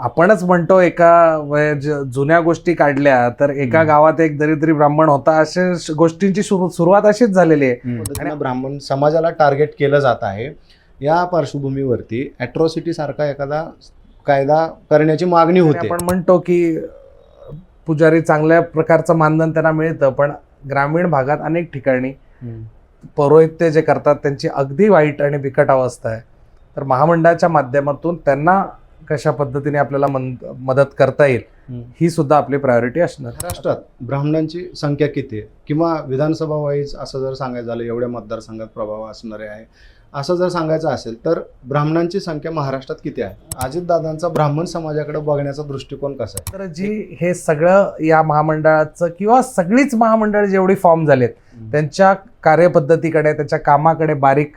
आपणच म्हणतो एका जुन्या गोष्टी काढल्या तर एका. गावात एक दरिद्री ब्राह्मण होता अशा गोष्टींची सुरु- सुरुवात अशीच झालेली आहे. ब्राह्मण समाजाला टार्गेट केलं जात आहे. या पार्श्वभूमीवरती अॅट्रॉसिटी सारखा एखादा कायदा करण्याची मागणी होते. आपण म्हणतो की पुजारी चांगल्या प्रकारचं मानधन त्यांना मिळतं पण ग्रामीण भागात अनेक ठिकाणी. पौरोहित्य जे करतात त्यांची अगदी वाईट आणि बिकट अवस्था आहे. तर महामंडळाच्या माध्यमातून त्यांना कशा पद्धतीने आपल्याला मदत करता येईल. ही सुद्धा आपली प्रायोरिटी असणार. महाराष्ट्रात ब्राह्मणांची संख्या किती आहे? किंवा विधानसभा वाईज असं जर सांगायचं झालं एवढ्या मतदारसंघात प्रभाव असणारे आहे असं जर सांगायचं असेल तर ब्राह्मणांची संख्या महाराष्ट्रात किती आहे? अजितदादांचा ब्राह्मण समाजाकडे बघण्याचा दृष्टिकोन कसा आहे? तर जी हे सगळं या महामंडळाचं किंवा सगळीच महामंडळ जेवढी फॉर्म झालेत त्यांच्या कार्यपद्धतीकडे त्यांच्या कामाकडे बारीक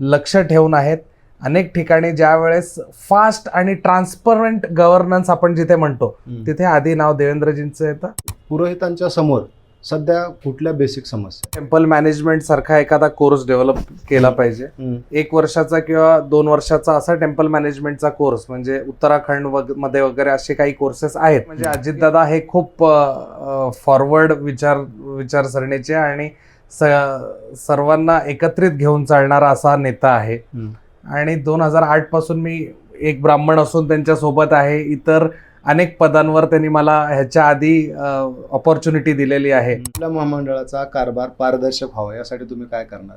लक्ष ठेवून आहेत. अनेक ठिकाणी ज्या वेळेस फास्ट आणि ट्रान्सपरंट गव्हर्नन्स आपण जिथे म्हणतो. तिथे आधी नाव देवेंद्रजींचं येतं. पुरोहितांच्या समोर सध्या कुठल्या बेसिक समस्या? टेम्पल मॅनेजमेंट सारखा एखादा कोर्स डेव्हलप केला पाहिजे. एक वर्षाचा किंवा दोन वर्षाचा असा टेम्पल मॅनेजमेंटचा कोर्स म्हणजे उत्तराखंडमध्ये वगैरे असे काही कोर्सेस आहेत. म्हणजे अजितदादा हे खूप फॉरवर्ड विचार विचारसरणीचे आणि सर्वांना एकत्रित घेऊन चालणारा असा नेता आहे. आणि दोन हजार आठपासून मी एक ब्राह्मण असून त्यांच्यासोबत आहे. इतर अनेक पदांवर त्यांनी मला ह्याच्या आधी ऑपॉर्च्युनिटी दिलेली आहे. आपल्या महामंडळाचा कारभार पारदर्शक व्हावा यासाठी तुम्ही काय करणार?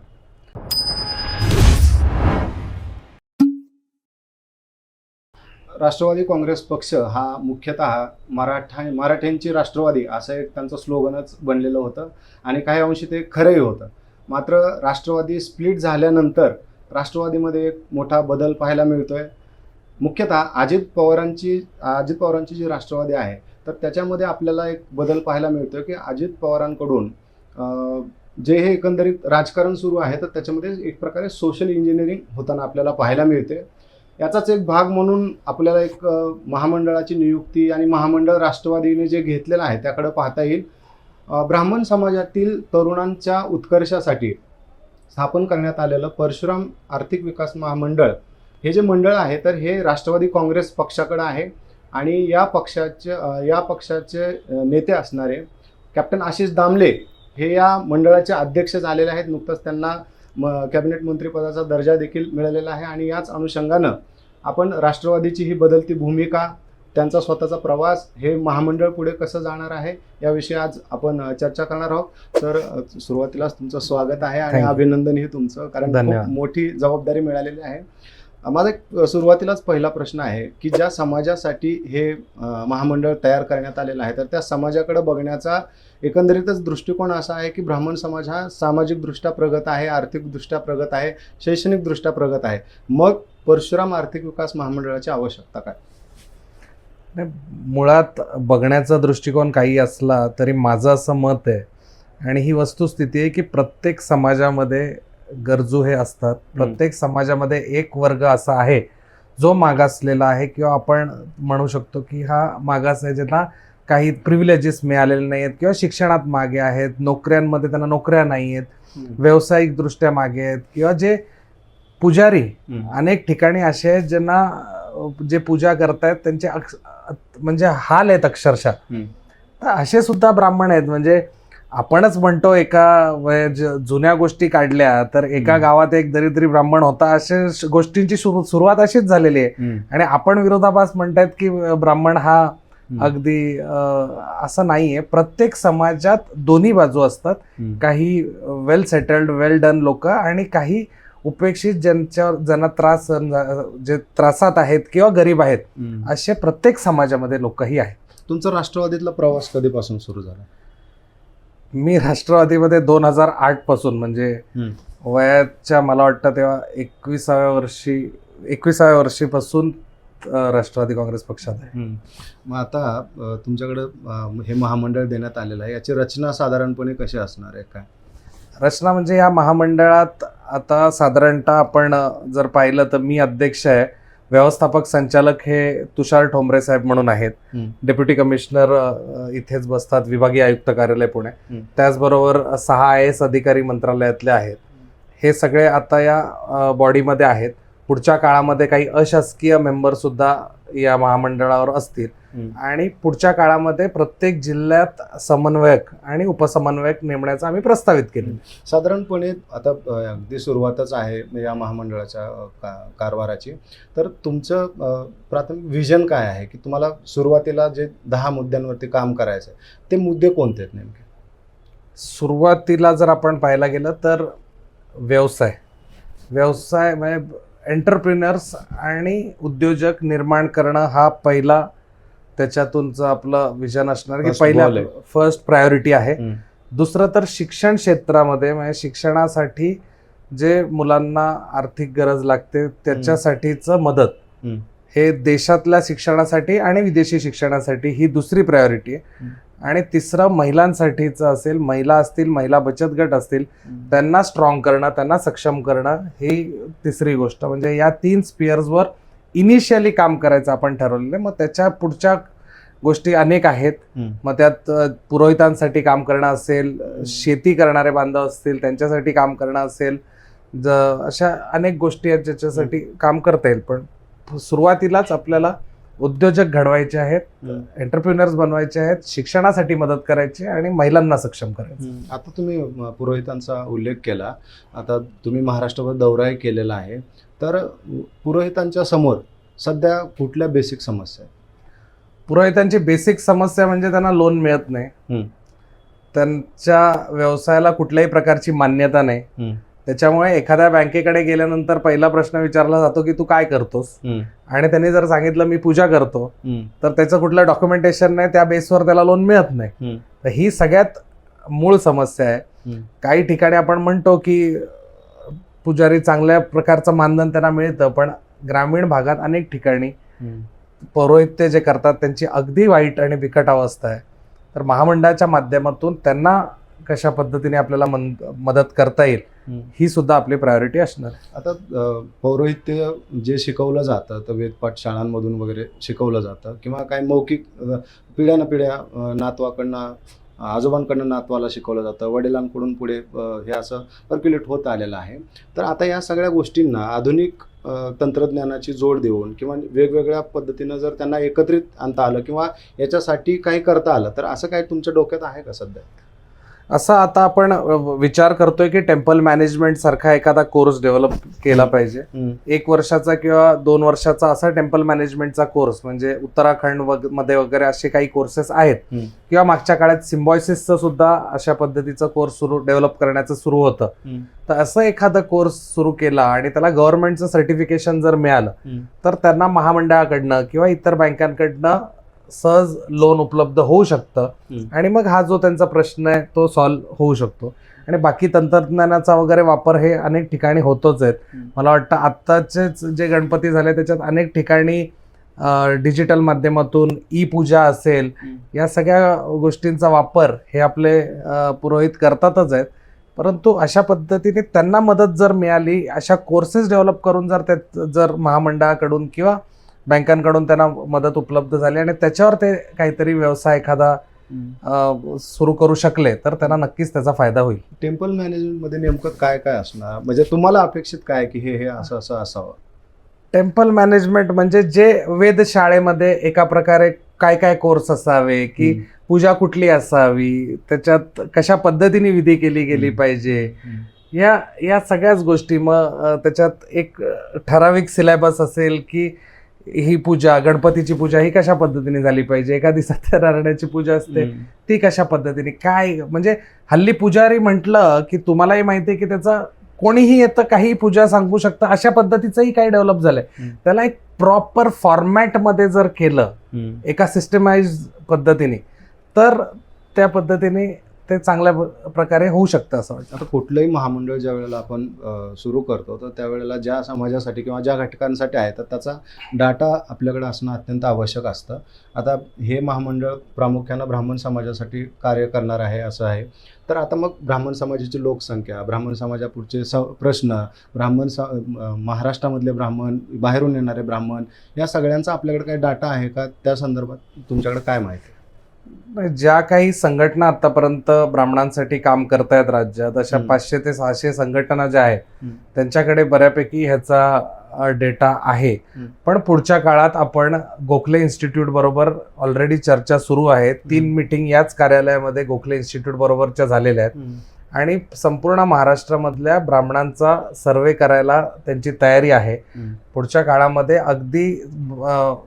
राष्ट्रवादी काँग्रेस पक्ष हा मुख्यतः मराठा मराठ्यांची राष्ट्रवादी असं एक त्यांचं स्लोगनच बनलेलं होतं. आणि काही अंशी ते खरंही होतं. मात्र राष्ट्रवादी स्प्लिट झाल्यानंतर राष्ट्रवादीमध्ये एक मोठा बदल पाहायला मिळतोय. मुख्यतः अजित पवारांची अजित पवारांची जी राष्ट्रवादी आहे तर त्याच्यामध्ये आपल्याला एक बदल पाहायला मिळतोय की अजित पवारांकडून जे हे एकंदरीत राजकारण सुरू आहे तर त्याच्यामध्ये एक प्रकारे सोशल इंजिनिअरिंग होताना आपल्याला पाहायला मिळते याचाच एक भाग म्हणून आपल्याला एक महामंडळाची नियुक्ती आणि महामंडळ राष्ट्रवादीने जे घेतलेलं आहे त्याकडे पाहता येईल. ब्राह्मण समाजातील तरुणांच्या उत्कर्षासाठी स्थापन करण्यात आलेलं परशुराम आर्थिक विकास महामंडळ हे जे मंडळ आहे तर हे राष्ट्रवादी काँग्रेस पक्षाकडं आहे आणि या पक्षाचे या पक्षाचे नेते असणारे कॅप्टन आशिष दामले हे या मंडळाचे अध्यक्ष झालेले आहेत. नुकतंच त्यांना म कॅबिनेट मंत्रीपदाचा दर्जा देखील मिळालेला आहे आणि याच अनुषंगानं आपण राष्ट्रवादीची ही बदलती भूमिका त्यांचा स्वतःचा प्रवास हे महामंडळ पुढे कसं जाणार आहे याविषयी आज आपण चर्चा करणार आहोत. तर सुरुवातीलाच तुमचं स्वागत आहे आणि. अभिनंदन हे तुमचं कारण मोठी जबाबदारी मिळालेली आहे. माझा एक सुरुवातीलाच पहिला प्रश्न आहे की ज्या समाजासाठी हे महामंडळ तयार करण्यात आलेलं आहे तर त्या समाजाकडे बघण्याचा एकंदरीतच दृष्टिकोन असा आहे की ब्राह्मण समाज हा सामाजिकदृष्ट्या प्रगत आहे आर्थिकदृष्ट्या प्रगत आहे शैक्षणिकदृष्ट्या प्रगत आहे. मग परशुराम आर्थिक विकास महामंडळाची आवश्यकता काय? मुळात बघण्याचा दृष्टिकोन काही असला तरी माझं असं मत आहे. आणि ही वस्तुस्थिती आहे की प्रत्येक समाजामध्ये गरजू हे असतात. प्रत्येक समाजामध्ये एक वर्ग असा आहे जो मागासलेला आहे किंवा आपण म्हणू शकतो की हा मागास आहे ज्यांना काही प्रिव्हिलेजेस मिळालेले नाही आहेत किंवा शिक्षणात मागे आहेत नोकऱ्यांमध्ये त्यांना नोकऱ्या नाही आहेत व्यावसायिकदृष्ट्या मागे आहेत किंवा जे पुजारी अनेक ठिकाणी असे आहेत ज्यांना जे पूजा करतायत त्यांचे अक्ष म्हणजे हाल आहेत अक्षरशः. तर असे सुद्धा ब्राह्मण आहेत. म्हणजे आपणच म्हणतो एका जुन्या गोष्टी काढल्या तर एका. गावात एक दरिद्री ब्राह्मण होता अशा श- गोष्टींची सुरु- सुरुवात अशीच झालेली आहे. आणि आपण विरोधाभास म्हणतायत की ब्राह्मण हा अगदी असं नाहीये. प्रत्येक समाजात दोन्ही बाजू असतात. काही वेल सेटल्ड वेल डन लोक आणि काही उपेक्षित ज्यांच्यावर ज्यांना त्रास जे त्रासात आहेत किंवा गरीब आहेत असे प्रत्येक समाजामध्ये लोकही आहेत. तुमचा राष्ट्रवादीतला प्रवास कधीपासून सुरू झाला? मी राष्ट्रवादीमध्ये दोन हजार आठपासून म्हणजे. वयाच्या मला वाटतं तेव्हा एकविसाव्या वर्षी एकविसाव्या वर्षीपासून राष्ट्रवादी काँग्रेस पक्षात आहे. मग आता तुमच्याकडे हे महामंडळ देण्यात आलेलं आहे. याची रचना साधारणपणे कशी असणार आहे? काय? रचना म्हणजे या महामंडळात आता साधारणतः आपण जर पाहिलं तर मी अध्यक्ष आहे. व्यवस्थापक संचालक हे तुषार ठोंबरे साहेब म्हणून आहेत. डेप्युटी कमिशनर इथेच बसतात. विभागीय आयुक्त कार्यालय पुणे. त्याचबरोबर सहा आय एस अधिकारी मंत्रालयातले आहेत. हे सगळे आता या बॉडीमध्ये आहेत. पुढच्या काळामध्ये काही अशासकीय मेंबर सुद्धा या महामंडळावर असतील. आणि पुढच्या काळामध्ये प्रत्येक जिल्ह्यात समन्वयक आणि उपसमन्वयक नेमण्याचा आम्ही प्रस्तावित केले. साधारणपणे आता अगदी सुरुवातच आहे या महामंडळाच्या कारभाराची. तर तुमचं प्राथमिक विजन काय आहे? की तुम्हाला सुरुवातीला जे दहा मुद्द्यांवरती काम करायचं आहे ते मुद्दे कोणते आहेत नेमके? सुरुवातीला जर आपण पाहायला गेलं तर व्यवसाय. व्यवसाय म्हणजे एंटरप्रिनर्स आणि उद्योजक निर्माण करणं हा पहिला त्याच्यातूनचं आपलं विजन असणार की आहे. फर्स्ट प्रायोरिटी आहे. दुसरं तर शिक्षण क्षेत्रामध्ये म्हणजे शिक्षणासाठी जे मुलांना आर्थिक गरज लागते त्याच्यासाठीचं मदत. हे देशातल्या शिक्षणासाठी आणि विदेशी शिक्षणासाठी ही दुसरी प्रायोरिटी आहे. आणि तिसरं महिलांसाठीचं असेल महिला असतील महिला बचत गट असतील त्यांना स्ट्रॉंग करणं त्यांना सक्षम करणं ही तिसरी गोष्ट. म्हणजे या तीन स्पियर्सवर इनिशियली काम करायचं आपण ठरवलेलं मग त्याच्या पुढच्या गोष्टी अनेक आहेत. मग त्यात पुरोहितांसाठी काम करणं असेल शेती करणारे बांधव असतील त्यांच्यासाठी काम करणं असेल ज अशा अनेक गोष्टी आहेत ज्याच्यासाठी काम करता येईल. पण सुरुवातीलाच आपल्याला उद्योजक घडवायचे आहेत हम्म. एंटरप्रिनर्स बनवायचे आहेत शिक्षणासाठी मदत करायची आणि महिलांना सक्षम करायचं. आता तुम्ही पुरोहितांचा उल्लेख केला आता तुम्ही महाराष्ट्रभर दौराही केलेला आहे तर पुरोहितांच्या समोर सध्या कुठल्या बेसिक समस्या आहेत पुरोहितांची बेसिक समस्या म्हणजे त्यांना लोन मिळत नाही. त्यांच्या व्यवसायाला कुठल्याही प्रकारची मान्यता नाही. त्याच्यामुळे एखाद्या बँकेकडे गेल्यानंतर पहिला प्रश्न विचारला जातो की तू काय करतोस. आणि त्यांनी जर सांगितलं मी पूजा करतो. तर त्याचं कुठलं डॉक्युमेंटेशन नाही त्या बेसवर त्याला लोन मिळत नाही. तर ही सगळ्यात मूळ समस्या आहे. काही ठिकाणी आपण म्हणतो की पुजारी चांगल्या प्रकारचं मानधन त्यांना मिळतं पण ग्रामीण भागात अनेक ठिकाणी. पौरोहित्य जे करतात त्यांची अगदी वाईट आणि बिकट अवस्था आहे तर महामंडळाच्या माध्यमातून त्यांना कशा पद्धतीने आपल्याला मदत करता येईल. ही सुद्धा आपली प्रायोरिटी असणार. आता पौरोहित्य जे शिकवलं जातं तर वेदपाठ शाळांमधून वगैरे शिकवलं जातं किंवा काही मौखिक अ, पिढ्यानं पिढ्या नातवाकडनं आजोबांकडनं नातवाला शिकवलं जातं वडिलांकडून पुढे हे असं सर्क्युलेट होत आलेलं आहे. तर आता या सगळ्या गोष्टींना आधुनिक तंत्रज्ञानाची जोड देऊन किंवा वेगवेगळ्या पद्धतीनं जर त्यांना एकत्रित आणता आलं किंवा याच्यासाठी काही करता आलं तर असं काय तुमच्या डोक्यात आहे का सध्या? असं आता आपण विचार करतोय की टेम्पल मॅनेजमेंट सारखा एखादा कोर्स डेव्हलप केला पाहिजे एक वर्षाचा किंवा दोन वर्षाचा असा टेम्पल मॅनेजमेंटचा कोर्स म्हणजे उत्तराखंडमध्ये वगैरे असे काही कोर्सेस आहेत. किंवा मागच्या काळात सिम्बॉयसिसचं सुद्धा अशा पद्धतीचं कोर्स सुरू डेव्हलप करण्याचं सुरू होतं. तर असं एखादं कोर्स सुरू केला आणि त्याला गव्हर्नमेंटचं सर्टिफिकेशन जर मिळालं. तर त्यांना महामंडळाकडनं किंवा इतर बँकांकडनं सहज लोन उपलब्ध होऊ शकतं. आणि मग हा जो त्यांचा प्रश्न आहे तो सॉल्व्ह होऊ शकतो आणि बाकी तंत्रज्ञानाचा वगैरे वापर हे अनेक ठिकाणी होतोच आहेत. मला वाटतं आत्ताचेच जे गणपती झाले त्याच्यात अनेक ठिकाणी डिजिटल माध्यमातून ई पूजा असेल. या सगळ्या गोष्टींचा वापर हे आपले पुरोहित करतातच आहेत परंतु अशा पद्धतीने त्यांना मदत जर मिळाली अशा कोर्सेस डेव्हलप करून जर त्यात जर महामंडळाकडून किंवा बँकांकडून त्यांना मदत उपलब्ध झाली आणि त्याच्यावर ते काहीतरी व्यवसाय एखादा सुरू करू शकले तर त्यांना नक्कीच त्याचा फायदा होईल. टेम्पल मॅनेजमेंटमध्ये नेमकं काय काय असणार? म्हणजे तुम्हाला अपेक्षित काय की हे हे असं असं असावं? टेम्पल मॅनेजमेंट म्हणजे जे वेधशाळेमध्ये एका प्रकारे काय काय कोर्स असावे की पूजा कुठली असावी त्याच्यात कशा पद्धतीने विधी केली गेली. पाहिजे. या या सगळ्याच गोष्टी. मग त्याच्यात एक ठराविक सिलेबस असेल की ही पूजा गणपतीची पूजा ही कशा पद्धतीने झाली पाहिजे एखादी सत्यनारायणाची पूजा असते. ती कशा पद्धतीने काय म्हणजे हल्ली पुजारी म्हटलं की तुम्हालाही माहिती आहे की त्याचा कोणीही येतं काही पूजा सांगू शकतं अशा पद्धतीचंही काही डेव्हलप झालंय. त्याला एक प्रॉपर फॉर्मॅटमध्ये जर केलं. एका सिस्टमाइज पद्धतीने तर त्या पद्धतीने ते चांगल्या प्रकारे होऊ शकतं असं वाटतं. आता कुठलंही महामंडळ ज्या वेळेला आपण सुरू करतो तर त्यावेळेला ज्या समाजासाठी किंवा ज्या घटकांसाठी आहे तर त्याचा डाटा आपल्याकडे असणं अत्यंत आवश्यक असतं. आता हे महामंडळ प्रामुख्यानं ब्राह्मण समाजासाठी कार्य करणार आहे असं आहे. तर आता मग ब्राह्मण समाजाची लोकसंख्या ब्राह्मण समाजापुढचे स प्रश्न ब्राह्मण स महाराष्ट्रामधले ब्राह्मण बाहेरून येणारे ब्राह्मण या सगळ्यांचा आपल्याकडे काही डाटा आहे का? त्या संदर्भात तुमच्याकडे काय माहिती? आहे? ज्या काही संघटना आतापर्यंत ब्राह्मणांसाठी काम करतायत राज्यात अशा. पाचशे ते सहाशे संघटना ज्या आहेत. त्यांच्याकडे बऱ्यापैकी ह्याचा डेटा आहे. पण पुढच्या काळात आपण गोखले इन्स्टिट्यूट बरोबर ऑलरेडी चर्चा सुरू आहे. तीन मिटिंग याच कार्यालयामध्ये गोखले इन्स्टिट्यूट बरोबरच्या झालेल्या आहेत. आणि संपूर्ण महाराष्ट्रामधल्या ब्राह्मणांचा सर्वे करायला त्यांची तयारी आहे. पुढच्या काळामध्ये अगदी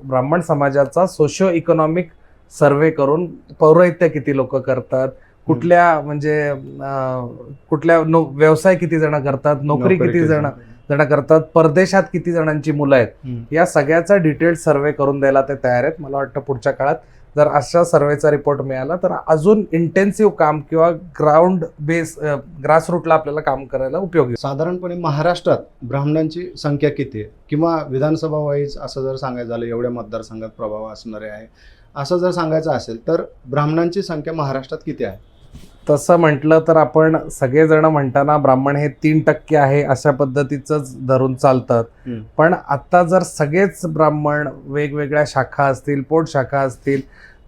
ब्राह्मण समाजाचा सोशो इकॉनॉमिक सर्वे करून पौरोहित्य किती लोक करतात कुठल्या म्हणजे कुठल्या नो व्यवसाय किती जण करतात नोकरी किती जण जण. करतात परदेशात किती जणांची मुलं आहेत? या सगळ्याचा डिटेल सर्वे करून द्यायला ते तयार आहेत. मला वाटतं पुढच्या काळात जर अशा सर्वेचा रिपोर्ट मिळाला तर अजून इंटेन्सिव्ह काम किंवा ग्राउंड बेस ग्रासरूटला आपल्याला काम करायला उपयोगी साधारणपणे महाराष्ट्रात ब्राह्मणांची संख्या किती आहे? किंवा विधानसभा वाईज असं जर सांगायचं झालं एवढ्या मतदारसंघात प्रभाव असणारे आहे असं जर सांगायचं असेल तर ब्राह्मणांची संख्या महाराष्ट्रात किती आहे तसं म्हटलं तर आपण सगळेजण म्हणताना ब्राह्मण हे तीन टक्के आहे अशा पद्धतीचंच धरून चालतात. पण आता जर सगळेच ब्राह्मण वेगवेगळ्या शाखा असतील पोट शाखा असतील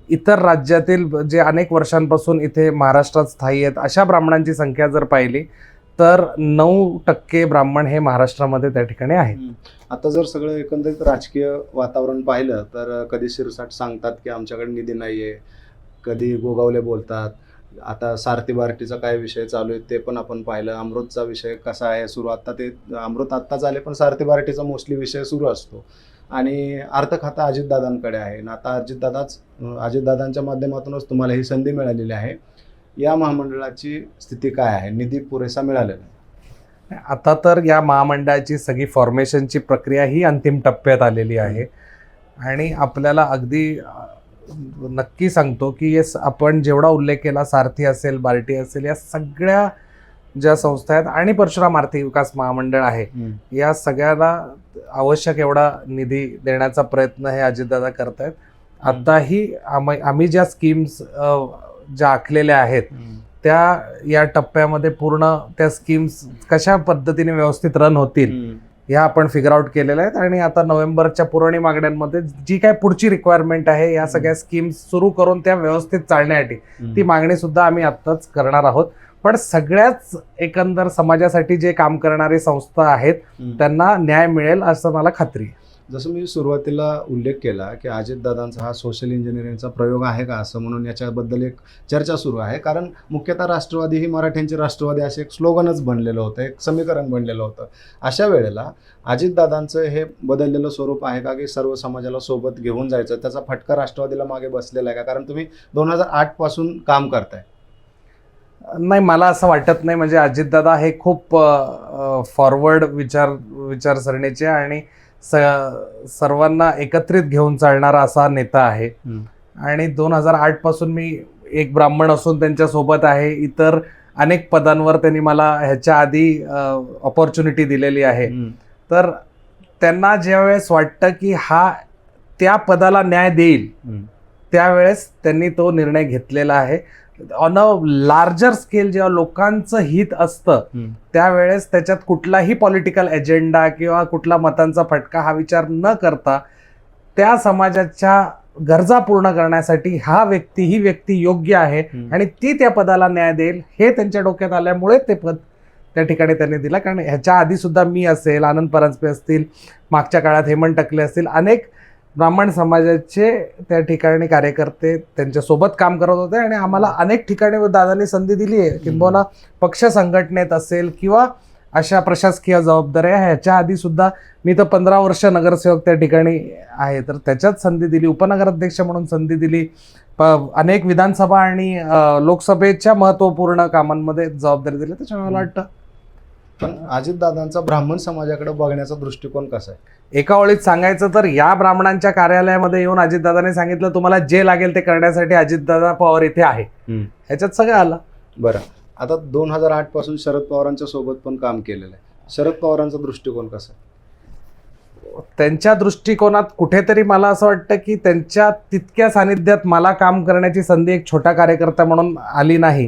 इतर राज्यातील जे अनेक वर्षांपासून इथे महाराष्ट्रात स्थायी आहेत अशा ब्राह्मणांची संख्या जर पाहिली तर नऊ टक्के ब्राह्मण हे महाराष्ट्रामध्ये त्या ठिकाणी आहेत. आता जर सगळं एकंदरीत राजकीय वातावरण पाहिलं तर कधी शिरसाट सांगतात की आमच्याकडे निधी नाही आहे कधी गोगावले बोलतात. आता सारथी बार्टीचा काय विषय चालू आहे ते पण आपण पाहिलं. अमृतचा विषय कसा आहे सुरू? आता ते अमृत आत्ताच आले पण सारथी बार्टीचा मोस्टली विषय सुरू असतो. आणि अर्थ खाता अजितदादांकडे आहे. ना आता अजितदादाच अजितदादांच्या माध्यमातूनच तुम्हाला ही संधी मिळालेली आहे. या महामंडळाची स्थिती काय आहे? निधी पुरेसा मिळालेला आहे. आता तर या महामंडळाची सगळी फॉर्मेशनची प्रक्रिया ही अंतिम टप्प्यात आलेली आहे. आणि आपल्याला अगदी नक्की सांगतो की येस आपण जेवढा उल्लेख केला सारथी असेल बार्टी असेल या सगळ्या ज्या संस्था आहेत आणि परशुराम आर्थिक विकास महामंडळ आहे या सगळ्याला आवश्यक एवढा निधी देण्याचा प्रयत्न हे अजितदादा करत आहेत आताही आम्ही आम्ही ज्या स्कीम्स ज्या आखलेल्या आहेत त्या या टप्प्यामध्ये पूर्ण त्या स्कीम्स कशा पद्धतीने व्यवस्थित रन होतील ह्या आपण फिगर आउट केलेल्या आहेत आणि आता नोव्हेंबरच्या पुरवणी मागण्यांमध्ये जी काय पुढची रिक्वायरमेंट आहे या सगळ्या स्कीम्स सुरू करून त्या व्यवस्थित चालण्यासाठी ती मागणी सुद्धा आम्ही आत्ताच करणार आहोत. पण सगळ्याच एकंदर समाजासाठी जे काम करणारे संस्था आहेत त्यांना न्याय मिळेल असं मला खात्री आहे. जसं मी सुरुवातीला उल्लेख केला की अजितदादांचा हा सोशल इंजिनिअरिंगचा प्रयोग आहे का असं म्हणून याच्याबद्दल एक चर्चा सुरू आहे. कारण मुख्यतः राष्ट्रवादी ही मराठ्यांची राष्ट्रवादी असे एक स्लोगनच बनलेलं होतं एक समीकरण बनलेलं होतं. अशा वेळेला अजितदादांचं हे बदललेलं स्वरूप आहे का की सर्व समाजाला सोबत घेऊन जायचं त्याचा फटका राष्ट्रवादीला मागे बसलेला आहे का? कारण तुम्ही दोन हजार आठपासून काम करताय. नाही मला असं वाटत नाही. म्हणजे अजितदादा हे खूप फॉरवर्ड विचार विचारसरणीचे आणि स सर्वांना एकत्रित घेऊन चालणारा असा नेता आहे. आणि दोन हजार आठपासून मी एक ब्राह्मण असून त्यांच्यासोबत आहे. इतर अनेक पदांवर त्यांनी मला ह्याच्या आधी ऑपॉर्च्युनिटी दिलेली आहे. तर त्यांना ज्यावेळेस वाटतं की हा त्या पदाला न्याय देईल त्यावेळेस त्यांनी तो निर्णय घेतलेला आहे. ऑन अ लार्जर स्केल जेव्हा लोकांचं हित असतं त्यावेळेस त्याच्यात कुठलाही पॉलिटिकल एजेंडा किंवा कुठला मतांचा फटका हा विचार न करता त्या समाजाच्या गरजा पूर्ण करण्यासाठी हा व्यक्ती ही व्यक्ती योग्य आहे आणि ती त्या पदाला न्याय देईल हे त्यांच्या डोक्यात आल्यामुळे ते पद त्या ठिकाणी त्यांनी दिला. कारण ह्याच्या आधी सुद्धा मी असेल आनंद परांजपे असतील मागच्या काळात हेमंत टकले असतील अनेक ब्राह्मण समाजाचे त्या ठिकाणी कार्यकर्ते त्यांच्यासोबत काम करत होते आणि आम्हाला अनेक ठिकाणी दादांनी संधी दिली आहे. किंबहुना पक्ष संघटनेत असेल किंवा अशा प्रशासकीय जबाबदाऱ्या ह्याच्या आधी सुद्धा मी तर पंधरा वर्ष नगरसेवक त्या ठिकाणी आहे. तर त्याच्यात संधी दिली उपनगराध्यक्ष म्हणून संधी दिली. प अनेक विधानसभा आणि लोकसभेच्या महत्त्वपूर्ण कामांमध्ये जबाबदारी दिली. त्याच्यामुळे मला वाटतं पण अजितदादांचा ब्राह्मण समाजाकडे बघण्याचा दृष्टिकोन कसा आहे? एका ओळीत सांगायचं तर या ब्राह्मणांच्या कार्यालयामध्ये येऊन अजितदादाने सांगितलं तुम्हाला जे लागेल ते करण्यासाठी अजितदादा पवार इथे आहे. ह्याच्यात सगळं आलं. बरं. आता दोन हजार आठपासून शरद पवारांच्या सोबत पण काम केलेलं आहे. शरद पवारांचा दृष्टिकोन कसा आहे? त्यांच्या दृष्टिकोनात कुठेतरी मला असं वाटतं की त्यांच्या तितक्या सानिध्यात मला काम करण्याची संधी एक छोटा कार्यकर्ता म्हणून आली नाही.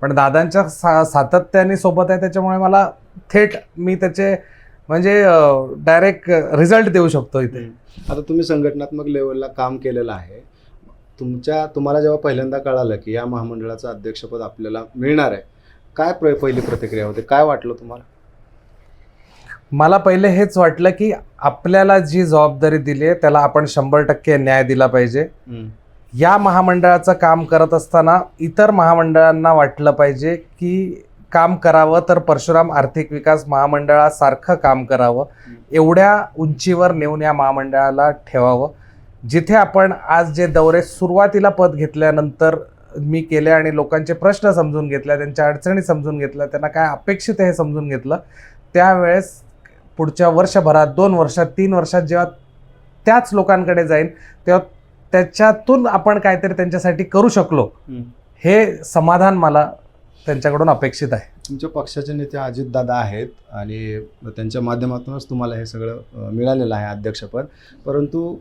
पण दादांच्या सातत्याने सोबत आहे त्याच्यामुळे मला थेट मी त्याचे म्हणजे डायरेक्ट रिझल्ट देऊ शकतो इथे. आता तुम्ही संघटनात्मक लेवलला काम केलेलं आहे. तुमच्या तुम्हाला जेव्हा पहिल्यांदा कळालं की या महामंडळाचं अध्यक्षपद आपल्याला मिळणार आहे काय पहिली प्रतिक्रिया होती? काय वाटलं तुम्हाला? मला पहिले हेच वाटलं की आपल्याला जी जबाबदारी दिली आहे त्याला आपण शंभर टक्के न्याय दिला पाहिजे. या महामंडळाचं काम करत असताना इतर महामंडळांना वाटलं पाहिजे की काम करावं तर परशुराम आर्थिक विकास महामंडळासारखं काम करावं. एवढ्या उंचीवर नेऊन या महामंडळाला ठेवावं. जिथे आपण आज जे दौरे सुरुवातीला पद घेतल्यानंतर मी केले आणि लोकांचे प्रश्न समजून घेतल्या त्यांच्या अडचणी समजून घेतल्या त्यांना काय अपेक्षित आहे हे समजून घेतलं त्यावेळेस पुढच्या वर्षभरात दोन वर्षात तीन वर्षात जेव्हा त्याच लोकांकडे जाईन तेव्हा त्याच्यातून आपण काहीतरी त्यांच्यासाठी करू शकलो. हे समाधान मला त्यांच्याकडून अपेक्षित आहे. तुमच्या पक्षाचे नेते अजितदादा आहेत आणि त्यांच्या माध्यमातूनच तुम्हाला हे सगळं मिळालेलं आहे अध्यक्षपद. परंतु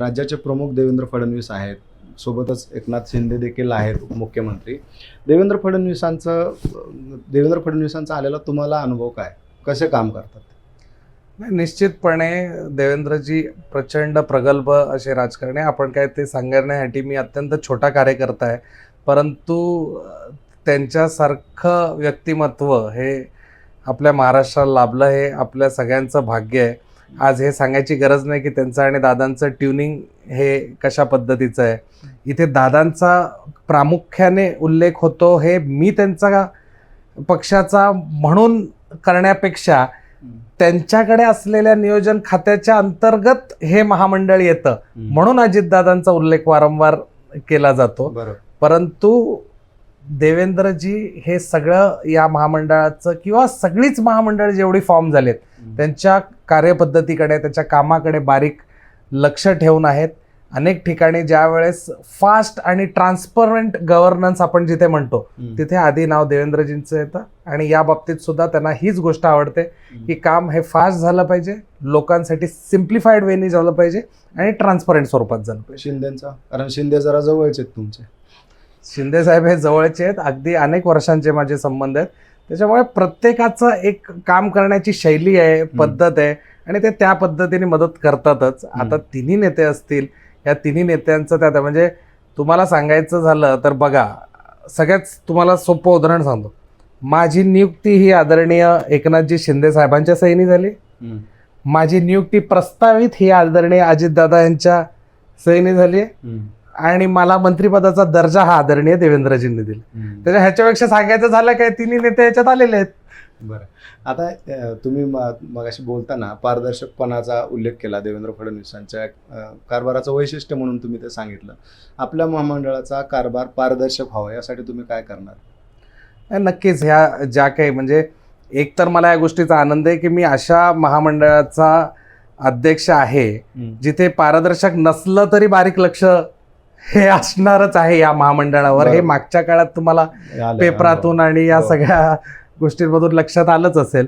राज्याचे प्रमुख देवेंद्र फडणवीस आहेत. सोबतच एकनाथ शिंदे देखील आहेत उपमुख्यमंत्री. देवेंद्र फडणवीसांचं देवेंद्र फडणवीसांचा आलेला तुम्हाला अनुभव काय? कसे काम करतात? नाही, निश्चितपणे देवेंद्रजी प्रचंड प्रगल्भ असे राजकारणी. आपण काय ते सांगण्यासाठी मी अत्यंत छोटा कार्यकर्ता आहे. परंतु त्यांच्यासारखं व्यक्तिमत्व हे आपल्या महाराष्ट्राला लाभलं हे आपल्या सगळ्यांचं भाग्य आहे. आज हे सांगायची गरज नाही की त्यांचं आणि दादांचं ट्युनिंग हे कशा पद्धतीचं आहे. इथे दादांचा प्रामुख्याने उल्लेख होतो हे मी त्यांचा पक्षाचा म्हणून करण्यापेक्षा त्यांच्याकडे असलेल्या नियोजन खात्याच्या अंतर्गत हे महामंडळ येतं. म्हणून अजितदादांचा उल्लेख वारंवार केला जातो. परंतु देवेंद्रजी हे सगळं या महामंडळाचं किंवा सगळीच महामंडळ जेवढी फॉर्म झालेत त्यांच्या कार्यपद्धतीकडे त्याच्या कामाकडे बारीक लक्ष ठेवून आहेत. अनेक ठिकाणी ज्या वेळेस फास्ट आणि ट्रान्सपरंट गव्हर्नन्स आपण जिथे म्हणतो तिथे आधी नाव देवेंद्रजींचं येतं आणि या बाबतीत सुद्धा त्यांना हीच गोष्ट आवडते की काम हे फास्ट झालं पाहिजे लोकांसाठी सिम्प्लिफाईड वेनी झालं पाहिजे आणि ट्रान्सपरंट स्वरूपात झालं पाहिजे. शिंदेचा कारण शिंदे जरा जवळचे तुमचे. शिंदे साहेब हे जवळचे आहेत. अगदी अनेक वर्षांचे माझे संबंध आहेत. त्याच्यामुळे प्रत्येकाचं एक काम करण्याची शैली आहे पद्धत आहे आणि ते त्या पद्धतीने मदत करतातच. आता तिन्ही नेते असतील या तिन्ही नेत्यांचं त्यात म्हणजे तुम्हाला सांगायचं झालं तर बघा सगळ्यात तुम्हाला सोपं उदाहरण सांगतो. माझी नियुक्ती ही आदरणीय एकनाथजी शिंदे साहेबांच्या सहीने झाली. माझी नियुक्ती प्रस्तावित ही आदरणीय अजितदादा यांच्या सहीने झाली. आणि मला मंत्रिपदाचा दर्जा हा आदरणीय देवेंद्रजींनी दिला. त्याच्या ह्याच्यापेक्षा सांगायचं झालं काय तिन्ही नेते याच्यात आलेले आहेत. बरं. आता तुम्ही मग अशी बोलताना पारदर्शकपणाचा उल्लेख केला देवेंद्र फडणवीसांच्या कारभाराचं वैशिष्ट्य म्हणून तुम्ही ते सांगितलं. आपल्या महामंडळाचा कारभार पारदर्शक व्हावा यासाठी तुम्ही काय करणार? नक्कीच. ह्या ज्या काही म्हणजे एक तर मला या गोष्टीचा आनंद आहे की मी अशा महामंडळाचा अध्यक्ष आहे जिथे पारदर्शक नसलं तरी बारीक लक्ष हे असणारच आहे या महामंडळावर हे. मागच्या काळात तुम्हाला पेपरातून आणि या. सगळ्या गोष्टींमधून लक्षात आलंच असेल.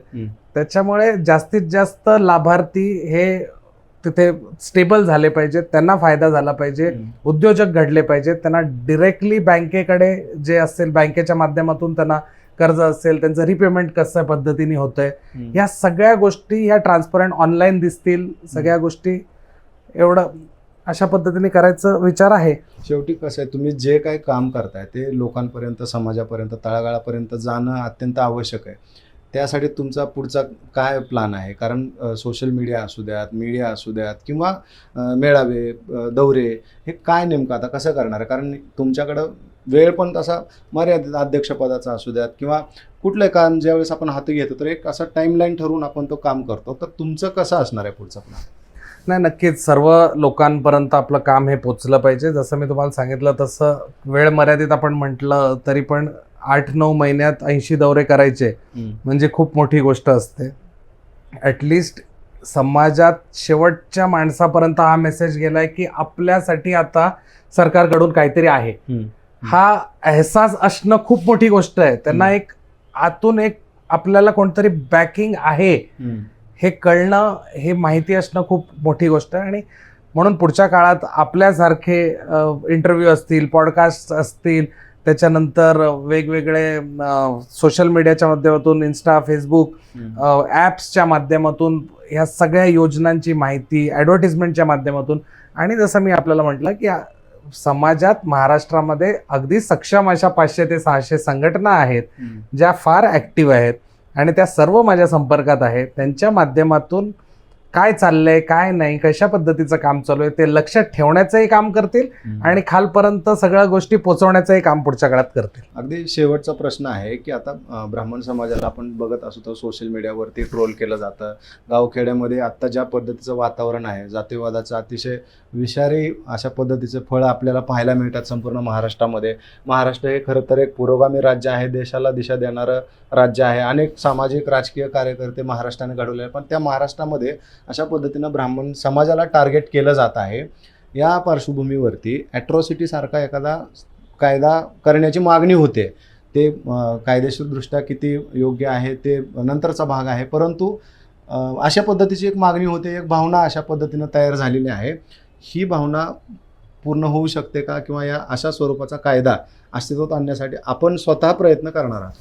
त्याच्यामुळे जास्तीत जास्त लाभार्थी हे तिथे स्टेबल झाले पाहिजेत त्यांना फायदा झाला पाहिजे. उद्योजक घडले पाहिजेत त्यांना डिरेक्टली बँकेकडे जे असेल बँकेच्या माध्यमातून त्यांना कर्ज असेल त्यांचं रिपेमेंट कसं पद्धतीने होतंय हम्म. या सगळ्या गोष्टी ह्या ट्रान्सपरंट ऑनलाईन दिसतील सगळ्या गोष्टी एवढं अशा पद्धतीने करायचं विचार आहे. शेवटी कसं आहे तुम्ही जे काही काम करताय ते लोकांपर्यंत समाजापर्यंत तळागाळापर्यंत जाणं अत्यंत आवश्यक आहे. त्यासाठी तुमचा पुढचा काय प्लान आहे? कारण सोशल मीडिया असू द्यात मीडिया असू द्यात किंवा मेळावे दौरे हे काय नेमकं आता कसं करणार आहे? कारण तुमच्याकडं वेळ पण तसा मर्यादित अध्यक्षपदाचा असू द्यात किंवा कुठलं काम ज्यावेळेस आपण हाती घेतो तर एक असा टाईमलाईन ठरवून आपण तो काम करतो. तर तुमचं कसं असणार आहे पुढचं प्लान नाही नक्कीच. सर्व लोकांपर्यंत आपलं काम हे पोचलं पाहिजे. जसं मी तुम्हाला सांगितलं तसं वेळ मर्यादित आपण म्हटलं तरी पण आठ नऊ महिन्यात ऐंशी दौरे करायचे म्हणजे खूप मोठी गोष्ट असते. ॲटलिस्ट समाजात शेवटच्या माणसापर्यंत हा मेसेज गेलाय की आपल्यासाठी आता सरकारकडून काहीतरी आहे. हा एहसास असणं खूप मोठी गोष्ट आहे. त्यांना. एक आतून एक आपल्याला कोणतरी बॅकिंग आहे. हे कळणं हे माहिती असणं खूप मोठी गोष्ट आहे. आणि म्हणून पुढच्या काळात आपल्यासारखे इंटरव्ह्यू असतील पॉडकास्ट असतील त्याच्यानंतर वेगवेगळे सोशल मीडियाच्या माध्यमातून इन्स्टा फेसबुक ॲप्सच्या माध्यमातून ह्या सगळ्या योजनांची माहिती ॲडव्हर्टिजमेंटच्या माध्यमातून. आणि जसं मी आपल्याला म्हटलं की समाजात महाराष्ट्रामध्ये अगदी सक्षम अशा पाचशे ते सहाशे संघटना आहेत ज्या फार ॲक्टिव्ह आहेत. आणि त्या सर्व माझ्या संपर्कात आहे त्यांच्या माध्यमातून काय चाललंय काय नाही कशा पद्धतीचं काम चालू आहे ते लक्षात ठेवण्याचंही काम करतील आणि खालपर्यंत सगळ्या गोष्टी पोहोचवण्याचंही काम पुढच्या काळात करतील. अगदी शेवटचा प्रश्न आहे की आता ब्राह्मण समाजाला आपण बघत असतो तर सोशल मीडियावरती ट्रोल केलं जातं. गावखेड्यामध्ये आत्ता ज्या पद्धतीचं वातावरण आहे जातीवादाचं अतिशय विषारी अशा पद्धतीचे फळ आपल्याला पाहायला मिळतात संपूर्ण महाराष्ट्रामध्ये. महाराष्ट्र हे खरं तर एक पुरोगामी राज्य आहे देशाला दिशा देणारं राज्य आहे. अनेक सामाजिक राजकीय कार्यकर्ते महाराष्ट्राने घडवले आहेत. पण त्या महाराष्ट्रामध्ये अशा पद्धतीनं ब्राह्मण समाजाला टार्गेट केलं जात आहे. या पार्श्वभूमीवरती ॲट्रॉसिटीसारखा एखादा कायदा करण्याची मागणी होते. ते कायदेशीरदृष्ट्या किती योग्य आहे ते नंतरचा भाग आहे. परंतु अशा पद्धतीची एक मागणी होते एक भावना अशा पद्धतीनं तयार झालेली आहे. ही भावना पूर्ण होऊ शकते का किंवा या अशा स्वरूपाचा कायदा अस्तित्वात आणण्यासाठी आपण स्वतः प्रयत्न करणार आहोत?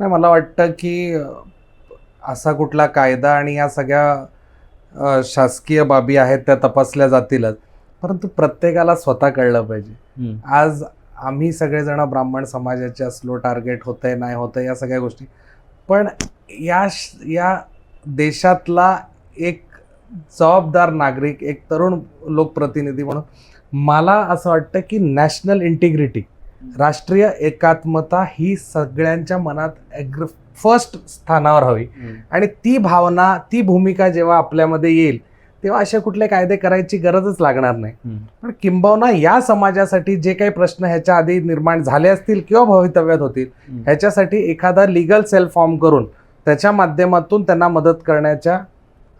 नाही मला वाटतं की असा कुठला कायदा आणि या सगळ्या शासकीय बाबी आहेत त्या तपासल्या जातीलच. परंतु प्रत्येकाला स्वतः कळलं पाहिजे. आज आम्ही सगळेजण ब्राह्मण समाजाचे असलो टार्गेट होतंय नाही होतंय या सगळ्या गोष्टी. पण या या देशातला एक जबाबदार नागरिक एक तरुण लोकप्रतिनिधी म्हणून मला असं वाटतं की नॅशनल इंटिग्रिटी राष्ट्रीय एकात्मता ही सगळ्यांच्या मनात ॲग्र फर्स्ट स्थानावर हवी. आणि ती भावना ती भूमिका जेव्हा आपल्यामध्ये येईल तेव्हा असे कुठले कायदे करायची गरजच लागणार नाही. पण किंबहुना या समाजासाठी जे काही प्रश्न ह्याच्या आधी निर्माण झाले असतील किंवा भवितव्यात होतील ह्याच्यासाठी एखादा लिगल सेल फॉर्म करून त्याच्या माध्यमातून त्यांना मदत करण्याच्या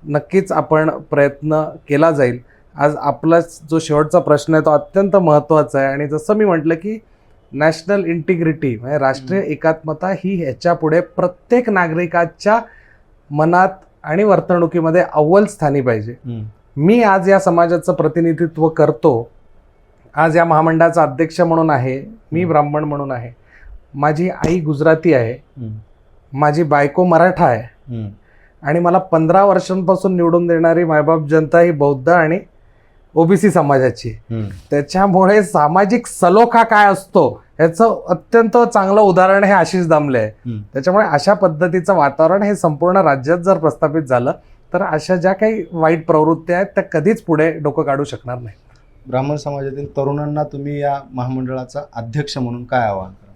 नक्कीच आपण प्रयत्न केला जाईल. आज आपला जो शेवटचा प्रश्न आहे तो अत्यंत महत्त्वाचा आहे. आणि जसं मी म्हटलं की नॅशनल इंटिग्रिटी म्हणजे राष्ट्रीय एकात्मता ही ह्याच्या पुढे प्रत्येक नागरिकाच्या मनात आणि वर्तणुकीमध्ये अव्वल स्थानी पाहिजे. मी आज या समाजाचं प्रतिनिधित्व करतो. आज या महामंडळाचा अध्यक्ष म्हणून आहे. मी ब्राह्मण म्हणून आहे. माझी आई गुजराती आहे. माझी बायको मराठा आहे. आणि मला पंधरा वर्षांपासून निवडून देणारी मायबाप जनता ही बौद्ध आणि ओबीसी समाजाची. त्याच्यामुळे सामाजिक सलोखा काय असतो ह्याचं अत्यंत चांगलं उदाहरण हे आशिष दामले आहे. त्याच्यामुळे अशा पद्धतीचं वातावरण हे संपूर्ण राज्यात जर प्रस्थापित झालं तर अशा ज्या काही वाईट प्रवृत्ती आहेत त्या कधीच पुढे डोकं काढू शकणार नाही. ब्राह्मण समाजातील तरुणांना तुम्ही या महामंडळाचा अध्यक्ष म्हणून काय आवाहन करा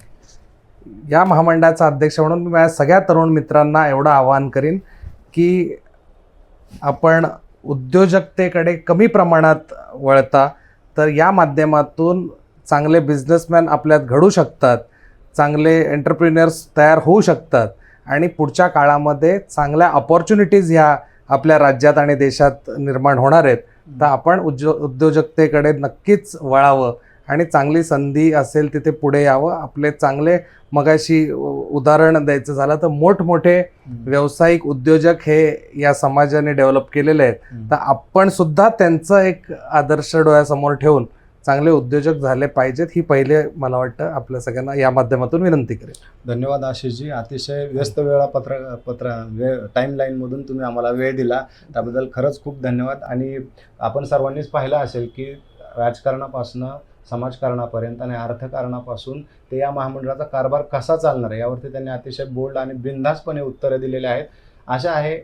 या महामंडळाचा अध्यक्ष म्हणून मी माझ्या सगळ्या तरुण मित्रांना एवढं आवाहन करीन की आपण उद्योजकतेकडे कमी प्रमाणात वळता तर या माध्यमातून चांगले बिझनेसमॅन आपल्यात घडू शकतात चांगले एंटरप्रिन्युअर्स तयार होऊ शकतात आणि पुढच्या काळामध्ये चांगल्या अपॉर्च्युनिटीज ह्या आपल्या राज्यात आणि देशात निर्माण होणार आहेत. तर आपण उद्यो उद्योजकतेकडे नक्कीच वळावं. आणि चांगली संधी असेल तिथे पुढे यावं. आपले चांगले मगाशी उदाहरण द्यायचं झालं तर मोठमोठे व्यावसायिक उद्योजक हे या समाजाने डेव्हलप केलेले आहेत. तर आपण सुद्धा त्यांचं एक आदर्श डोळ्यासमोर ठेवून चांगले उद्योजक झाले पाहिजेत ही पहिले मला वाटतं आपल्या सगळ्यांना या माध्यमातून विनंती करेल धन्यवाद आशिषजी. अतिशय व्यस्त वेळापत्र पत्र वेळ टाईमलाईनमधून तुम्ही आम्हाला वेळ दिला. त्याबद्दल खरंच खूप धन्यवाद. आणि आपण सर्वांनीच पाहिलं असेल की राजकारणापासून समाजकारणापर्यंत आणि अर्थकारणापासून ते या महामंडळाचा कारभार कसा चालणार आहे यावरती त्यांनी अतिशय बोल्ड आणि बिनधास्तपणे उत्तरं दिलेली आहेत. आशा आहे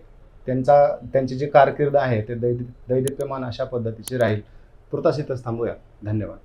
त्यांचा त्यांची जी कारकीर्द आहे ते दैदिप्यमान अशा पद्धतीची राहील. तुर्तास इथंच थांबूया. धन्यवाद.